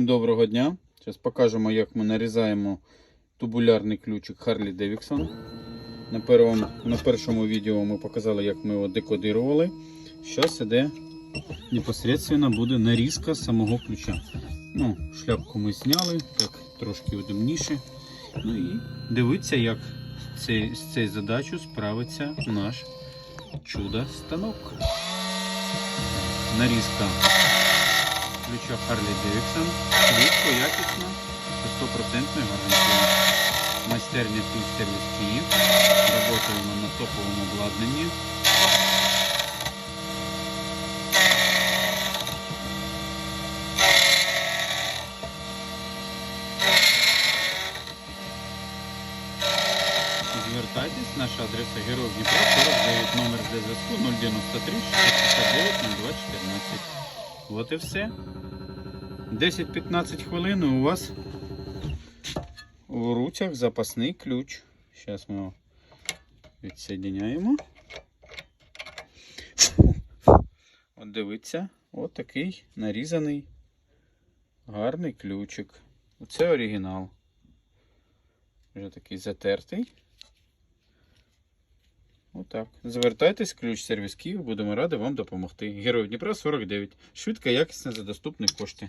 Доброго дня. Зараз покажемо, як ми нарізаємо тубулярний ключик Harley Davidson. На, первому, на першому відео ми показали, як ми його декодирували. Зараз іде непосредственно буде нарізка самого ключа. Ну, шляпку ми зняли, так трошки удобніше. Ну і дивіться, як цей, з цією задачею справиться наш чудо-станок. Нарізка ключа Harley Davidson. Швидко, якісно, 100% гарантія. Майстерня Service Київ. Работаємо на топовому обладнанні. Звертайтесь, наша адреса Героїв Дніпра, 49, номер для зв'язку 093 659 02 14. От і все. 10-15 хвилин у вас у руцях запасний ключ. Зараз ми його відсоединяємо. От дивіться, от такий нарізаний гарний ключик. Це оригінал. Вже такий затертий. Отак. Звертайтесь, ключ сервіс Київ, будемо раді вам допомогти. Герой Дніпра 49. Швидко, якісно за доступні кошти.